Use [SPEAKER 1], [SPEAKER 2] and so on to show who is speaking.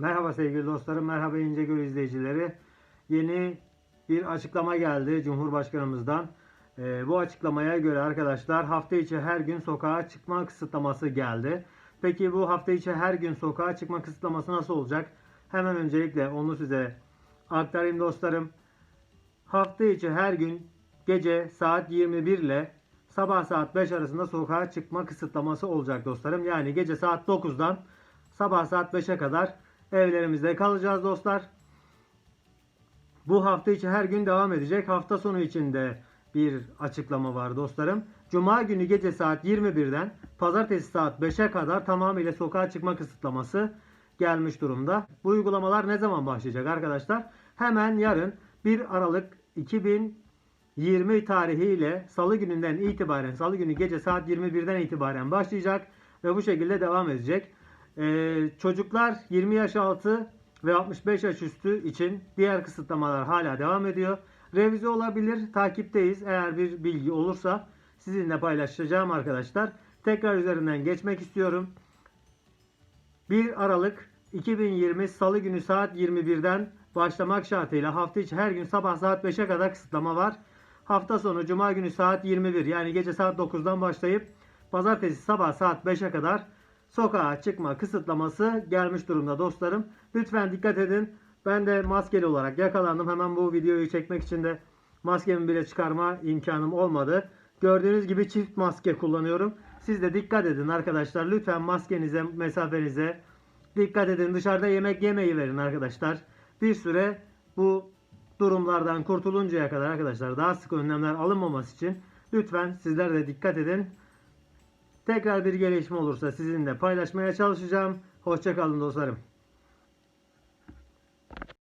[SPEAKER 1] Merhaba sevgili dostlarım, merhaba İncegöl izleyicileri. Yeni bir açıklama geldi Cumhurbaşkanımızdan. Ee, bu açıklamaya göre arkadaşlar hafta içi her gün sokağa çıkma kısıtlaması geldi. Peki bu hafta içi her gün sokağa çıkma kısıtlaması nasıl olacak? Hemen öncelikle onu size aktarayım dostlarım. Hafta içi her gün gece saat 21 ile sabah saat 5 arasında sokağa çıkma kısıtlaması olacak dostlarım. Yani gece saat 9'dan sabah saat 5'e kadar evlerimizde kalacağız dostlar. Bu hafta içi her gün devam edecek. Hafta sonu içinde bir açıklama var dostlarım. Cuma günü gece saat 21'den pazartesi saat 5'e kadar tamamıyla sokağa çıkma kısıtlaması gelmiş durumda. Bu uygulamalar ne zaman başlayacak arkadaşlar? Hemen yarın 1 Aralık 2020 tarihiyle salı gününden itibaren salı günü gece saat 21'den itibaren başlayacak ve bu şekilde devam edecek. Ee, çocuklar 20 yaş altı ve 65 yaş üstü için diğer kısıtlamalar hala devam ediyor. Revize olabilir, takipteyiz. Eğer bir bilgi olursa sizinle paylaşacağım arkadaşlar. Tekrar üzerinden geçmek istiyorum. 1 Aralık 2020 Salı günü saat 21'den başlamak şartıyla hafta içi her gün sabah saat 5'e kadar kısıtlama var. Hafta sonu Cuma günü saat 21 yani gece saat 9'dan başlayıp Pazartesi sabah saat 5'e kadar sokağa çıkma kısıtlaması gelmiş durumda dostlarım. Lütfen dikkat edin. Ben de maskeli olarak yakalandım. Hemen bu videoyu çekmek için de maskemi bile çıkarma imkanım olmadı. Gördüğünüz gibi çift maske kullanıyorum. Siz de dikkat edin arkadaşlar. Lütfen maskenize, mesafenize dikkat edin. Dışarıda yemek yemeyi verin arkadaşlar. Bir süre bu durumlardan kurtuluncaya kadar arkadaşlar daha sık önlemler alınmaması için lütfen sizler de dikkat edin. Tekrar bir gelişme olursa sizinle paylaşmaya çalışacağım. Hoşçakalın dostlarım.